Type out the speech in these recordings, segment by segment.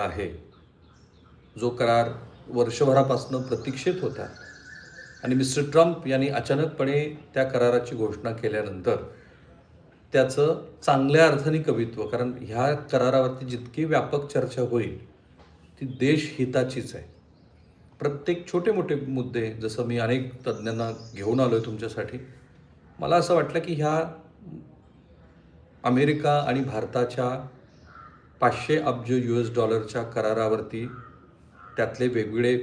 आहे. जो करार वर्षभरापासून प्रतीक्षित होता. आणि मिस्टर ट्रम्प यांनी अचानकपणे त्या कराराची घोषणा केल्यानंतर त्याचं चांगल्या अर्थाने कवित्व कारण ह्या करारावरती जितकी व्यापक चर्चा होईल ती देशहिताचीच आहे. प्रत्येक छोटे मोठे मुद्दे जसं मी अनेक तज्ज्ञांना घेऊन आलो आहे तुमच्यासाठी मला असं वाटलं की ह्या अमेरिका आणि भारताच्या पाचशे अब्ज यू एस डॉलरच्या करारावरती त्यातले वेगवेगळे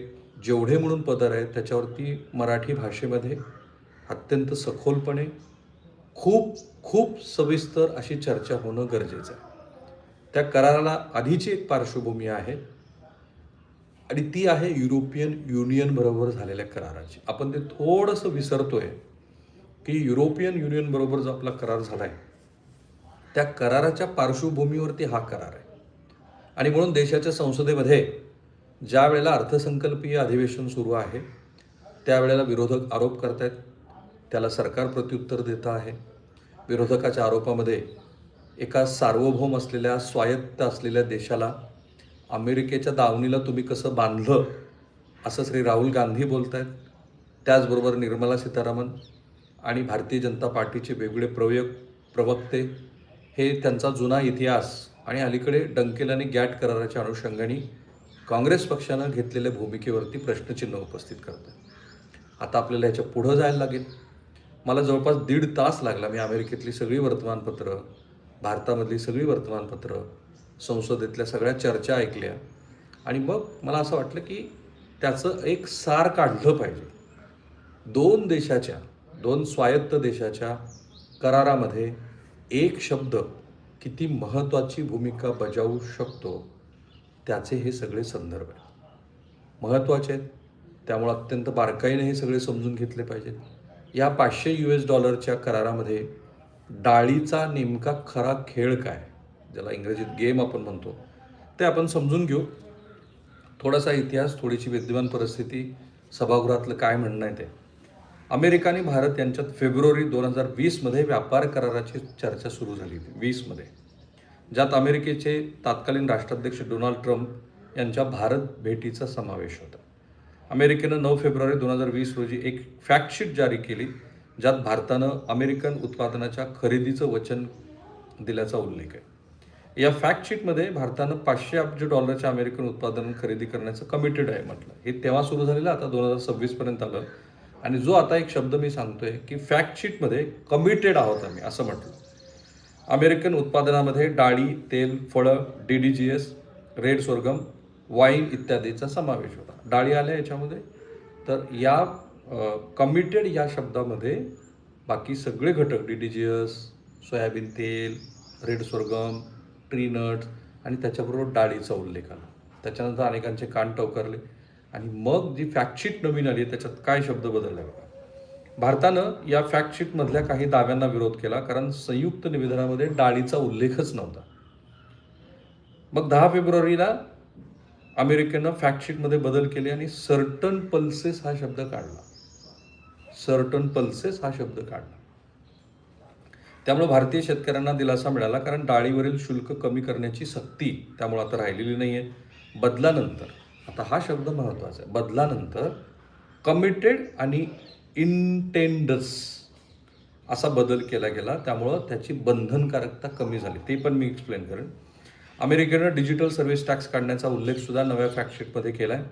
जेवढे म्हणून पदर आहेत त्याच्यावरती मराठी भाषेमध्ये अत्यंत सखोलपणे खूप खूप सविस्तर अशी चर्चा होणं गरजेचं आहे. त्या कराराला आधीची एक पार्श्वभूमी आहे आणि ती आहे युरोपियन युनियन बरोबर झालेल्या कराराची. आपण ते थोडंसं विसरतोय की युरोपियन युनियन बरोबर जो आपला करार झाला आहे त्या कराराच्या पार्श्वभूमीवरती हा करार आहे. आणि म्हणून देशाच्या संसदेमध्ये ज्या वेळेला अर्थसंकल्पीय अधिवेशन सुरू आहे त्यावेळेला विरोधक आरोप करत आहेत त्याला सरकार प्रत्युत्तर देत आहे. विरोधकाच्या आरोपामध्ये एका सार्वभौम असलेल्या स्वायत्त असलेल्या देशाला अमेरिकेच्या दावणीला तुम्ही कसं बांधलं असं श्री राहुल गांधी बोलत आहेत त्याचबरोबर निर्मला सीतारामन आणि भारतीय जनता पार्टीचे वेगवेगळे प्रयोग प्रवक्ते हे त्यांचा जुना इतिहास आणि अलीकडे डंकेल आणि गॅट कराराच्या अनुषंगाने काँग्रेस पक्षानं घेतलेल्या भूमिकेवरती प्रश्नचिन्ह उपस्थित करतं आता आपल्याला ह्याच्या पुढं जायला लागेल. मला जवळपास दीड तास लागला मी अमेरिकेतली सगळी वर्तमानपत्रं भारतामधली सगळी वर्तमानपत्रं संसदेतल्या सगळ्या चर्चा ऐकल्या. आणि मग मला असं वाटलं की त्याचं एक सार काढलं पाहिजे. दोन देशाच्या दोन स्वायत्त देशाच्या करारामध्ये एक शब्द किती महत्त्वाची भूमिका बजावू शकतो त्याचे हे सगळे संदर्भ आहेत. महत्त्वाचे आहेत त्यामुळे अत्यंत बारकाईने हे सगळे समजून घेतले पाहिजेत. या पाचशे यू एस डॉलरच्या करारामध्ये डाळीचा नेमका खरा खेळ काय ज्याला इंग्रजीत गेम आपण म्हणतो ते आपण समजून घेऊ. थोडासा इतिहास थोडीशी विद्यमान परिस्थिती सभागृहातलं काय म्हणणं आहे ते. अमेरिका आणि भारत यांच्यात फेब्रुवारी दोन हजार वीसमध्ये व्यापार कराराची चर्चा सुरू झाली. होती वीसमध्ये. ज्यात अमेरिकेचे तत्कालीन राष्ट्राध्यक्ष डोनाल्ड ट्रम्प यांच्या भारत भेटीचा समावेश होता. अमेरिकेनं नऊ फेब्रुवारी दोन हजार वीस रोजी एक फॅक्टशीट जारी केली ज्यात भारतानं अमेरिकन उत्पादनाच्या खरेदीचं वचन दिल्याचा उल्लेख आहे. या फॅक्टशीटमध्ये भारतानं पाचशे अब्ज डॉलरच्या अमेरिकन उत्पादन खरेदी करण्याचं कमिटेड आहे म्हटलं. हे तेव्हा सुरू झालेलं आता दोन हजार सव्वीसपर्यंत आलं. आणि जो आता एक शब्द मी सांगतोय की फॅक्टशीटमध्ये कमिटेड आहोत आम्ही असं म्हटलं. अमेरिकन उत्पादनामध्ये डाळी तेल फळं D D G S red sorghum wine इत्यादीचा समावेश होता. डाळी आल्या याच्यामध्ये. तर या कमिटेड या शब्दामध्ये बाकी सगळे घटक D D G S soybean तेल रेड सोरगम ट्री नट्स आणि त्याच्याबरोबर डाळीचा उल्लेख आला. त्याच्यानंतर अनेकांचे कान टवकारले. आणि मग जी फॅक्टशीट नवीन आली त्याच्यात काय शब्द बदलले बघा. भारतानं या फॅक्टशीटमधल्या काही दाव्यांना विरोध केला कारण संयुक्त निवेदनामध्ये डाळीचा उल्लेखच नव्हता. मग दहा फेब्रुवारीला अमेरिकेनं फॅक्टशीटमध्ये बदल केले आणि सर्टन पल्सेस हा शब्द काढला. सर्टन पल्सेस हा शब्द काढला. त्यामुळे भारतीय शेतकऱ्यांना दिलासा मिळाला कारण डाळीवरील शुल्क कमी करण्याची सक्ती त्यामुळे आता राहिलेली नाही आहे बदलानंतर आता हा शब्द महत्त्वाचा आहे. बदलानंतर कमिटेड आणि इंटेंडस असा बदल केला गेला त्यामुळं त्याची बंधनकारकता कमी झाली. ते पण मी एक्सप्लेन करेन. अमेरिकेनं डिजिटल सर्व्हिस टॅक्स काढण्याचा उल्लेखसुद्धा नव्या फॅक्टशीटमध्ये केला आहे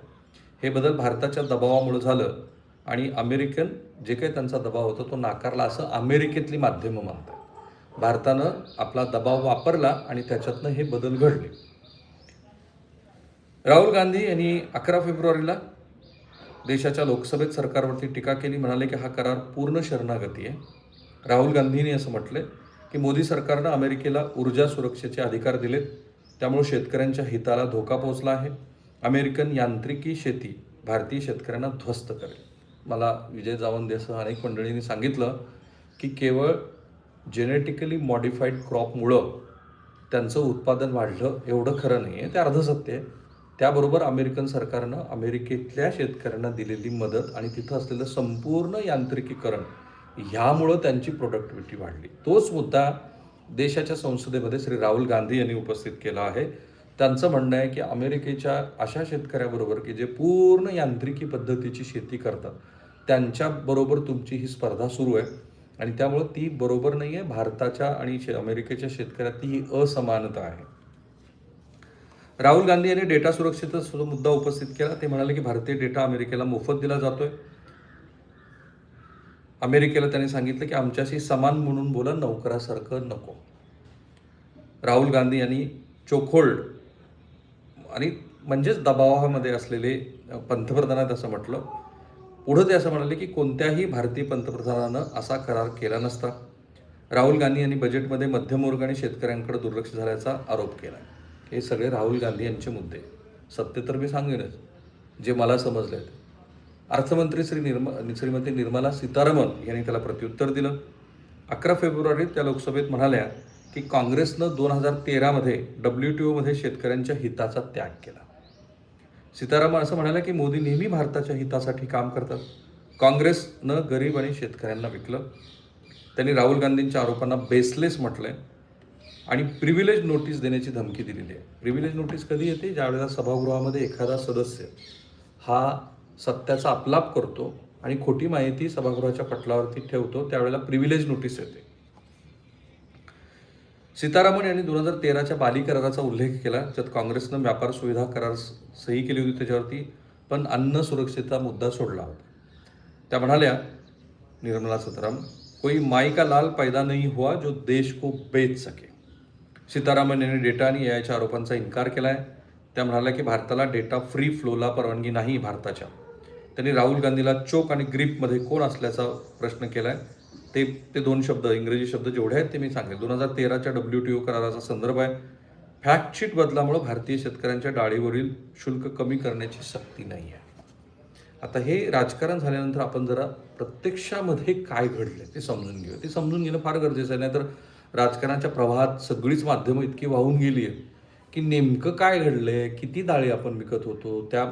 हे बदल भारताच्या दबावामुळे झालं आणि अमेरिकन जे काही त्यांचा दबाव होता तो नाकारला असं अमेरिकेतली माध्यमं मानतात भारतानं आपला दबाव वापरला आणि त्याच्यातनं हे बदल घडले. राहुल गांधी यांनी अकरा फेब्रुवारीला देशाच्या लोकसभेत सरकारवरती टीका केली म्हणाले की हा करार पूर्ण शरणागती आहे. राहुल गांधींनी असं म्हटलं की मोदी सरकारनं अमेरिकेला ऊर्जा सुरक्षेचे अधिकार दिलेत त्यामुळे शेतकऱ्यांच्या हिताला धोका पोहोचला आहे. अमेरिकन यांत्रिकी शेती भारतीय शेतकऱ्यांना ध्वस्त करेल. मला विजय जावंदेसह अनेक मंडळींनी सांगितलं की केवळ जेनेटिकली मॉडिफाईड क्रॉपमुळं त्यांचं उत्पादन वाढलं एवढं खरं नाही आहे ते अर्धसत्य आहे. त्याबरोबर अमेरिकन सरकारनं अमेरिकेतल्या शेतकऱ्यांना दिलेली मदत आणि तिथं असलेलं संपूर्ण यांत्रिकीकरण ह्यामुळं त्यांची प्रोडक्टिव्हिटी वाढली. तोच मुद्दा देशाच्या संसदेमध्ये श्री राहुल गांधी यांनी उपस्थित केला आहे. त्यांचं म्हणणं आहे की अमेरिकेच्या अशा शेतकऱ्याबरोबर की जे पूर्ण यांत्रिकी पद्धतीची शेती करतात त्यांच्याबरोबर तुमची ही स्पर्धा सुरू आहे आणि त्यामुळं ती बरोबर नाही आहे भारताच्या आणि शे अमेरिकेच्या शेतकऱ्यात ही असमानता आहे. राहुल गांधी यांनी डेटा सुरक्षेचा सुद्धा मुद्दा उपस्थित केला. ते म्हणाले की भारतीय डेटा अमेरिकेला मोफत दिला जातोय. अमेरिकेला त्यांनी सांगितलं की आमच्याशी समान म्हणून बोला नोकरासारखं नको. राहुल गांधी यांनी चोखोल्ड आणि म्हणजेच दबावामध्ये असलेले पंतप्रधानात असं म्हटलं. पुढं ते असं म्हणाले की कोणत्याही भारतीय पंतप्रधानानं असा करार केला नसता. राहुल गांधी यांनी बजेटमध्ये मध्यमवर्ग आणि शेतकऱ्यांकडे दुर्लक्ष झाल्याचा आरोप केला हे सगळे राहुल गांधी यांचे मुद्दे. सत्य तर मी सांगेनच जे मला समजले आहेत अर्थमंत्री श्री निर्म श्रीमती निर्मला सीतारामन यांनी त्याला प्रत्युत्तर दिलं. अकरा फेब्रुवारीत त्या लोकसभेत म्हणाल्या की काँग्रेसनं दोन हजार तेरामध्ये डब्ल्यू टी ओमध्ये शेतकऱ्यांच्या हिताचा त्याग केला. सीतारामन असं म्हणाल्या की मोदी नेहमी भारताच्या हितासाठी काम करतात. काँग्रेसनं गरीब आणि शेतकऱ्यांना विकलं. त्यांनी राहुल गांधींच्या आरोपांना बेसलेस म्हटलंय. आणि प्रिव्हिलेज नोटीस देण्याची धमकी दिलेली आहे. प्रिव्हिलेज नोटीस कधी येते? ज्यावेळेला सभागृहामध्ये एखादा सदस्य हा सत्याचा अपलाप करतो आणि खोटी माहिती सभागृहाच्या पटलावरती ठेवतो त्यावेळेला प्रिव्हिलेज नोटीस येते. सीतारामन यांनी दोन हजार तेराच्या बाली कराराचा उल्लेख केला ज्यात काँग्रेसनं व्यापार सुविधा करार सही केली होती त्याच्यावरती पण अन्न सुरक्षेचा मुद्दा सोडला होता. त्या म्हणाल्या निर्मला सीतारामन कोई माई का लाल पैदा नहीं हुआ जो देश को बेच सके. सीतारामन यांनी डेटा आणि एआयच्या आरोपांचा इन्कार केला आहे त्या म्हणाल्या की भारताला डेटा फ्री फ्लोला परवानगी नाही भारताच्या. त्यांनी राहुल गांधीला चोक आणि ग्रीपमध्ये कोण असल्याचा प्रश्न केला आहे ते ते दोन शब्द इंग्रजी शब्द जेवढे आहेत ते मी सांगेल. दोन हजार तेराच्या डब्ल्यू टी ओ कराराचा संदर्भ आहे. फॅक्टशीट बदलामुळे भारतीय शेतकऱ्यांच्या डाळीवरील शुल्क कमी करण्याची सक्ती नाही आहे. आता हे राजकारण झाल्यानंतर आपण जरा प्रत्यक्षामध्ये काय घडलं ते समजून घेऊ ते समजून घेणं फार गरजेचं आहे. नाहीतर राजकारणाच्या प्रवाहात सगळीच माध्यमं इतकी वाहून गेली आहेत की नेमकं काय घडलंय किती डाळी आपण विकत होतो त्या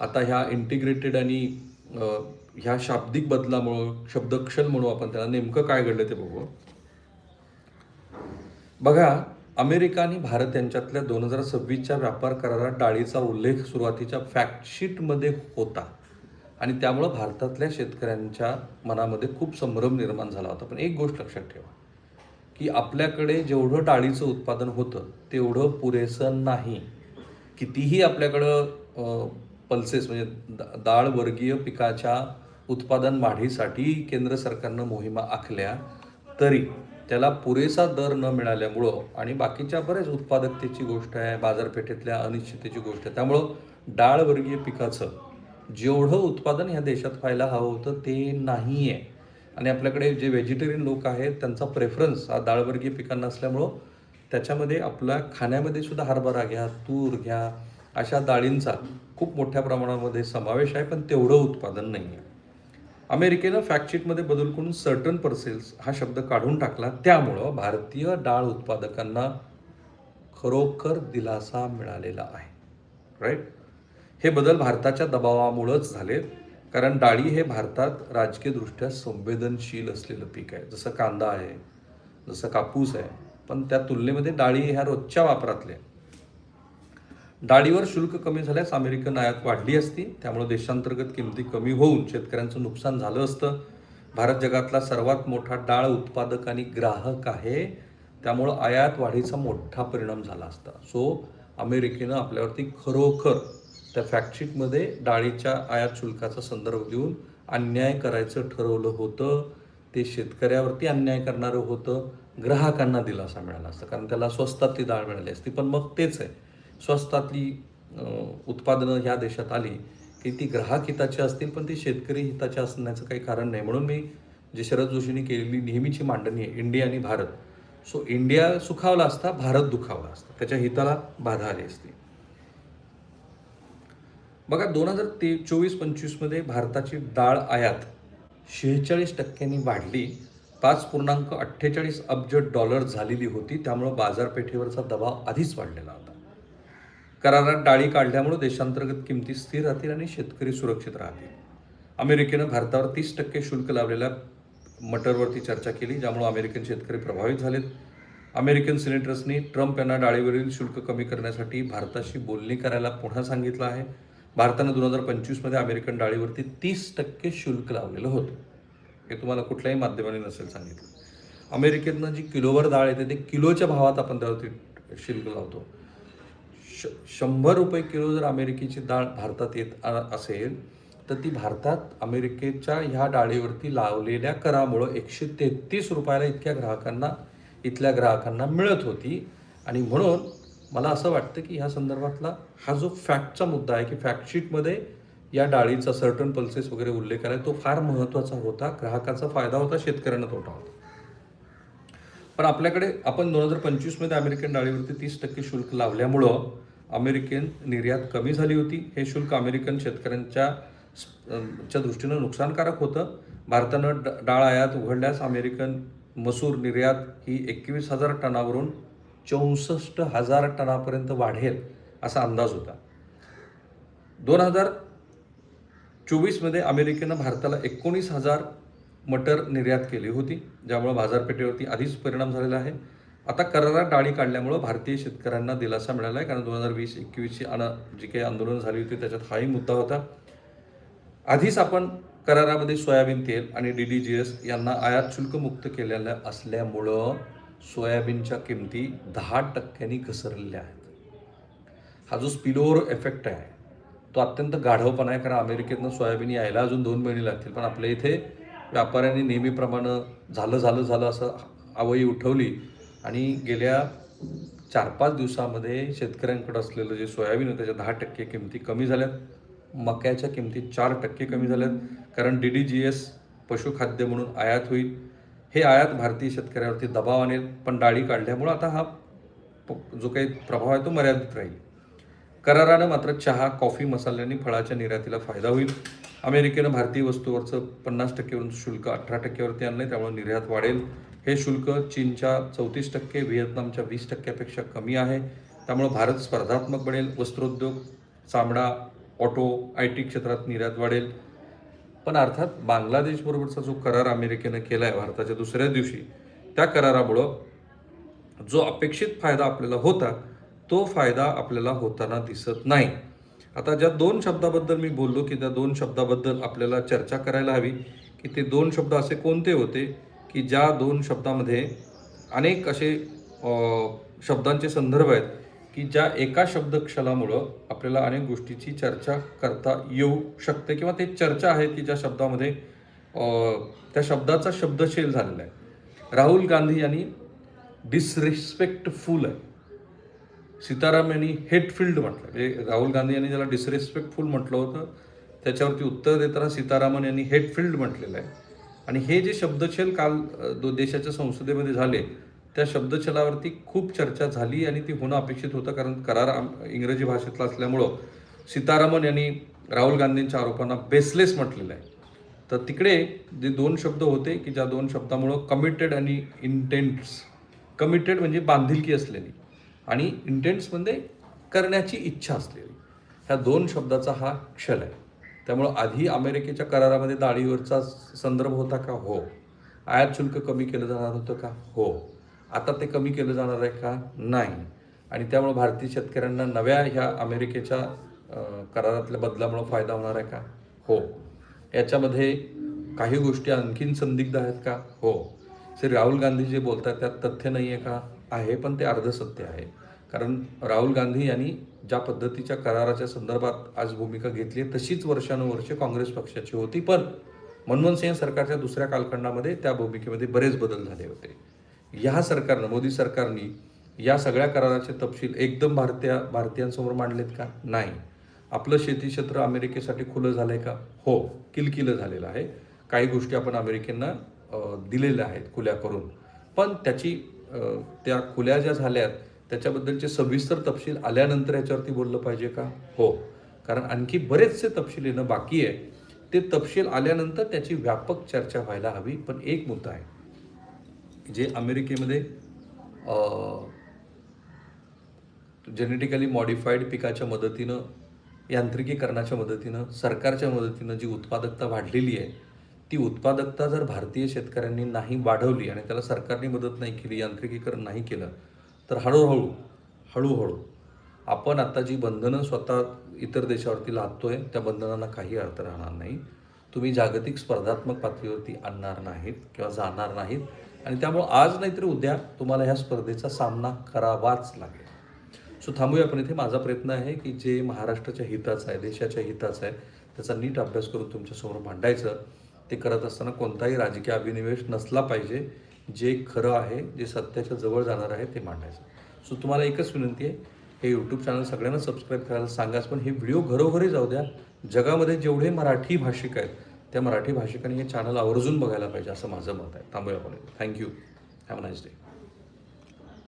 आता ह्या इंटिग्रेटेड आणि ह्या शाब्दिक बदलामुळं शब्दक्षल म्हणू आपण त्याला नेमकं काय घडलं ते बघू. बघा अमेरिका आणि भारत यांच्यातल्या दोन हजार सव्वीसच्या व्यापार करारात डाळीचा उल्लेख सुरुवातीच्या फॅक्टशीटमध्ये होता. आणि त्यामुळं भारतातल्या शेतकऱ्यांच्या मनामध्ये खूप संभ्रम निर्माण झाला होता. पण एक गोष्ट लक्षात ठेवा. की आपल्याकडे जेवढं डाळीचं उत्पादन होतं तेवढं पुरेसं नाही. कितीही आपल्याकडं पल्सेस म्हणजे दा- डाळ वर्गीय पिकाच्या उत्पादन वाढीसाठी केंद्र सरकारनं मोहिमा आखल्या तरी त्याला पुरेसा दर न मिळाल्यामुळं आणि बाकीच्या बऱ्याच उत्पादकतेची गोष्ट आहे बाजारपेठेतल्या अनिश्चिततेची गोष्ट आहे त्यामुळं डाळ वर्गीय पिकाचं जेवढं उत्पादन ह्या देशात व्हायला हवं होतं ते नाही आहे आणि आपल्याकडे जे व्हेजिटेरियन लोक आहेत त्यांचा प्रेफरन्स हा डाळवर्गीय पिकांना असल्यामुळं त्याच्यामध्ये आपल्या खाण्यामध्ये सुद्धा हरभरा घ्या तूर घ्या अशा डाळींचा खूप मोठ्या प्रमाणामध्ये समावेश आहे पण तेवढं उत्पादन नाही आहे. अमेरिकेनं फॅक्टशीटमध्ये बदल करून सर्टन पर्सेल्स हा शब्द काढून टाकला. त्यामुळं भारतीय डाळ उत्पादकांना खरोखर दिलासा मिळालेला आहे. राईट हे बदल भारताच्या दबावामुळंच झाले कारण डाळी हे भारतात राजकीयदृष्ट्या संवेदनशील असलेलं पीक आहे. जसं कांदा आहे जसं कापूस आहे पण त्या तुलनेमध्ये डाळी ह्या रोजच्या वापरातल्या डाळीवर शुल्क कमी झाल्यास अमेरिकन आयात वाढली असती त्यामुळे देशांतर्गत किमती कमी होऊन शेतकऱ्यांचं नुकसान झालं असतं. भारत जगातला सर्वात मोठा डाळ उत्पादक आणि ग्राहक आहे. त्यामुळं आयात वाढीचा मोठा परिणाम झाला असता. सो अमेरिकेनं आपल्यावरती खरोखर त्या फॅक्टशीटमध्ये डाळीच्या आयात शुल्काचा संदर्भ देऊन अन्याय करायचं ठरवलं होतं. ते शेतकऱ्यावरती अन्याय करणारं होतं. ग्राहकांना दिलासा मिळाला असता. कारण त्याला स्वस्तातली डाळ मिळाली असती. पण मग तेच आहे. स्वस्तातली उत्पादनं ह्या देशात आली की ती ग्राहक हिताची असतील पण ती शेतकरी हिताची असण्याचं काही कारण नाही. म्हणून मी जे शरद जोशींनी केलेली नेहमीची मांडणी आहे इंडिया आणि भारत. सो इंडिया सुखावला असता भारत दुखावला असता. त्याच्या हिताला बाधा आली असती. बघा दोन हजार ते चोवीस पंचवीसमध्ये भारताची डाळ आयात शेहेचाळीस टक्क्यांनी वाढली. पाच पूर्णांक अठ्ठेचाळीस अब्ज डॉलर झालेली होती. त्यामुळं बाजारपेठेवरचा दबाव आधीच वाढलेला होता. करारात डाळी काढल्यामुळे देशांतर्गत किमती स्थिर राहतील आणि शेतकरी सुरक्षित राहतील. अमेरिकेनं भारतावर तीस टक्के शुल्क लावलेल्या मटरवरती चर्चा केली ज्यामुळे अमेरिकन शेतकरी प्रभावित झालेत. अमेरिकन सिनेटर्सनी ट्रम्प यांना डाळीवरील शुल्क कमी करण्यासाठी भारताशी बोलणी करायला पुन्हा सांगितलं आहे. भारतानं दोन हजार पंचवीसमध्ये अमेरिकन डाळीवरती तीस टक्के शुल्क लावलेलं होतं. हे तुम्हाला कुठल्याही माध्यमाने नसेल सांगितलं. अमेरिकेतनं जी किलोवर डाळ येते ते किलोच्या भावात आपण त्यावरती शुल्क लावतो. श शंभर रुपये किलो जर अमेरिकेची डाळ भारतात येत आ- असेल तर ती भारतात अमेरिकेच्या ह्या डाळीवरती लावलेल्या करामुळं एकशे तेहतीस रुपयाला इतक्या ग्राहकांना इथल्या ग्राहकांना मिळत होती. आणि म्हणून मला असं वाटतं की ह्या संदर्भातला हा जो फॅक्टचा मुद्दा आहे की फॅक्टशीटमध्ये या डाळीचा सर्टन पल्सेस वगैरे उल्लेख आहे तो फार महत्त्वाचा होता. ग्राहकाचा फायदा होता शेतकऱ्यांना तोटा होता. पण आपल्याकडे आपण दोन हजार पंचवीसमध्ये अमेरिकन डाळीवरती तीस टक्के शुल्क लावल्यामुळं अमेरिकन निर्यात कमी झाली होती. हे शुल्क अमेरिकन शेतकऱ्यांच्या च्या दृष्टीनं नुकसानकारक होतं. भारतानं डाळ आयात उघडल्यास अमेरिकन मसूर निर्यात ही एकवीस हजार टनावरून चौसष्ट हजार टनापर्यंत वाढेल असा अंदाज होता. दोन हजार चोवीसमध्ये अमेरिकेनं भारताला एकोणीस हजार मटर निर्यात केली होती ज्यामुळे बाजारपेठेवरती आधीच परिणाम झालेला आहे. आता करारात डाळी काढल्यामुळं भारतीय शेतकऱ्यांना दिलासा मिळाला आहे कारण दोन हजार वीस एकवीसची अन जी काही आंदोलनं झाली होती त्याच्यात हाही मुद्दा होता. आधीच आपण करारामध्ये सोयाबीन तेल आणि डी डी जी एस यांना आयात शुल्क मुक्त केलेलं असल्यामुळं सोयाबीनच्या किमती दहा टक्क्यांनी घसरलेल्या आहेत. हा जो स्पिलोवर इफेक्ट आहे तो अत्यंत गाढवपणा आहे. कारण अमेरिकेतनं सोयाबीन यायला अजून दोन महिने लागतील. पण आपल्या इथे व्यापाऱ्यांनी नेहमीप्रमाणे झालं झालं झालं असं आवई उठवली. आणि गेल्या चार पाच दिवसामध्ये शेतकऱ्यांकडे असलेलं जे सोयाबीन आहे त्याच्या दहा टक्के किमती कमी झाल्यात. मक्याच्या किमती चार टक्के कमी झाल्यात. कारण डी डी जी एस पशुखाद्य म्हणून आयात होईल. हे आयात भारतीय शेतकऱ्यावरती दबाव आणेल पण डाळी काढल्यामुळं आता हा प- जो काही प्रभाव आहे तो मर्यादित राहील. करारानं मात्र चहा कॉफी मसाल्यांनी फळाच्या निर्यातीला फायदा होईल. अमेरिकेनं भारतीय वस्तूवरचं पन्नास टक्केवरून शुल्क अठरा टक्क्यावरती आणलं त्यामुळे निर्यात वाढेल. हे शुल्क चीनच्या चौतीस टक्के व्हिएतनामच्या वीस टक्क्यापेक्षा कमी आहे. त्यामुळे भारत स्पर्धात्मक बनेल वस्त्रोद्योग चामडा ऑटो आय टी क्षेत्रात निर्यात वाढेल. पण अर्थात बांगलादेशबरोबरचा जो करार अमेरिकेनं केला आहे भारताच्या दुसऱ्या दिवशी त्या करारामुळं जो अपेक्षित फायदा आपल्याला होता तो फायदा आपल्याला होताना दिसत नाही. आता ज्या दोन शब्दाबद्दल मी बोललो की त्या दोन शब्दाबद्दल आपल्याला चर्चा करायला हवी की ते दोन शब्द असे कोणते होते की ज्या दोन शब्दामध्ये अनेक असे शब्दांचे संदर्भ आहेत की ज्या एका शब्दक्षलामुळं आपल्याला अनेक गोष्टीची चर्चा करता येऊ शकते किंवा ते चर्चा आहे की ज्या शब्दामध्ये त्या शब्दाचा शब्दशेल झालेला आहे. राहुल गांधी यांनी डिसरिस्पेक्टफुल आहे. सीताराम यांनी हेटफिल्ड म्हटलं. म्हणजे राहुल गांधी यांनी ज्याला डिसरिस्पेक्टफुल म्हटलं होतं त्याच्यावरती उत्तर देताना सीतारामन यांनी हेटफिल्ड म्हटलेलं आहे. आणि हे जे शब्दशेल काल दो देशाच्या संसदेमध्ये झाले त्या शब्दछलावरती खूप चर्चा झाली आणि ती होणं अपेक्षित होतं कारण करार इंग्रजी भाषेतला असल्यामुळं सीतारामन यांनी राहुल गांधींच्या आरोपांना बेसलेस म्हटलेलं आहे. तर तिकडे जे दोन शब्द होते की ज्या दोन शब्दामुळं कमिटेड आणि इंटेंट्स कमिटेड म्हणजे बांधिलकी असलेली आणि इंटेंट्समध्ये म्हणजे करण्याची इच्छा असलेली. ह्या दोन शब्दाचा हा क्षल आहे. त्यामुळं आधी अमेरिकेच्या करारामध्ये दाढीवरचा संदर्भ होता का? हो. आयात शुल्क कमी केलं जाणार होतं का? हो. आता ते कमी केलं जाणार आहे का? नाही. आणि त्यामुळे भारतीय शेतकऱ्यांना नव्या ह्या अमेरिकेच्या करारातल्या बदलामुळं फायदा होणार आहे का? हो. याच्यामध्ये काही गोष्टी आणखीन संदिग्ध आहेत का? हो. श्री राहुल गांधी जे बोलतात त्यात तथ्य नाही आहे का? आहे पण ते अर्धसत्य आहे. कारण राहुल गांधी यांनी ज्या पद्धतीच्या कराराच्या संदर्भात आज भूमिका घेतली आहे तशीच वर्षानुवर्षे काँग्रेस पक्षाची होती पण मनमोहन सिंह सरकारच्या दुसऱ्या कालखंडामध्ये त्या भूमिकेमध्ये बरेच बदल झाले होते. ह्या सरकारनं मोदी सरकारने या सगळ्या कराराचे तपशील एकदम भारतीय भारतीयांसमोर मांडलेत का? नाही. आपलं शेती क्षेत्र अमेरिकेसाठी खुलं झालं आहे का? हो किलकिलं झालेलं आहे. काही गोष्टी आपण अमेरिकेंना दिलेल्या आहेत खुल्या करून. पण त्याची त्या खुल्या ज्या झाल्यात त्याच्याबद्दलचे सविस्तर तपशील आल्यानंतर याच्यावरती बोललं पाहिजे का? हो. कारण आणखी बरेचसे तपशील येणं बाकी आहे. ते तपशील आल्यानंतर त्याची व्यापक चर्चा व्हायला हवी. पण एक मुद्दा आहे. जे अमेरिकेमध्ये जेनेटिकली मॉडिफाईड पिकाच्या मदतीनं यांत्रिकीकरणाच्या मदतीनं सरकारच्या मदतीनं जी उत्पादकता वाढलेली आहे ती उत्पादकता जर भारतीय शेतकऱ्यांनी नाही वाढवली आणि त्याला सरकारने मदत नाही केली यांत्रिकीकरण नाही केलं तर हळूहळू हळूहळू आपण आता जी बंधनं स्वतः इतर देशावरती लादतोय त्या बंधनांना काही अर्थ राहणार नाही. तुम्ही जागतिक स्पर्धात्मक पातळीवरती आणणार नाहीत किंवा जाणार नाहीत. आणि त्यामुळं आज नाहीतरी उद्या तुम्हाला ह्या स्पर्धेचा सामना करावाच लागेल. सो थांबूया आपण इथे. माझा प्रयत्न आहे की जे महाराष्ट्राच्या हिताचं आहे देशाच्या हिताचं आहे त्याचा नीट अभ्यास करून तुमच्यासमोर मांडायचं ते करत असताना कोणताही राजकीय अभिनिवेश नसला पाहिजे. जे खरं आहे जे सत्याच्या जवळ जाणार आहे ते मांडायचं. सो तुम्हाला एकच विनंती आहे हे यूट्यूब चॅनल सगळ्यांना सबस्क्राईब करायला सांगाच पण हे व्हिडिओ घरोघरी जाऊ द्या. जगामध्ये जेवढे मराठी भाषिक आहेत त्या मराठी भाषिकांनी हे चॅनल आवर्जून बघायला पाहिजे असं माझं मत आहे. थांबूया आपण. Thank you have a nice day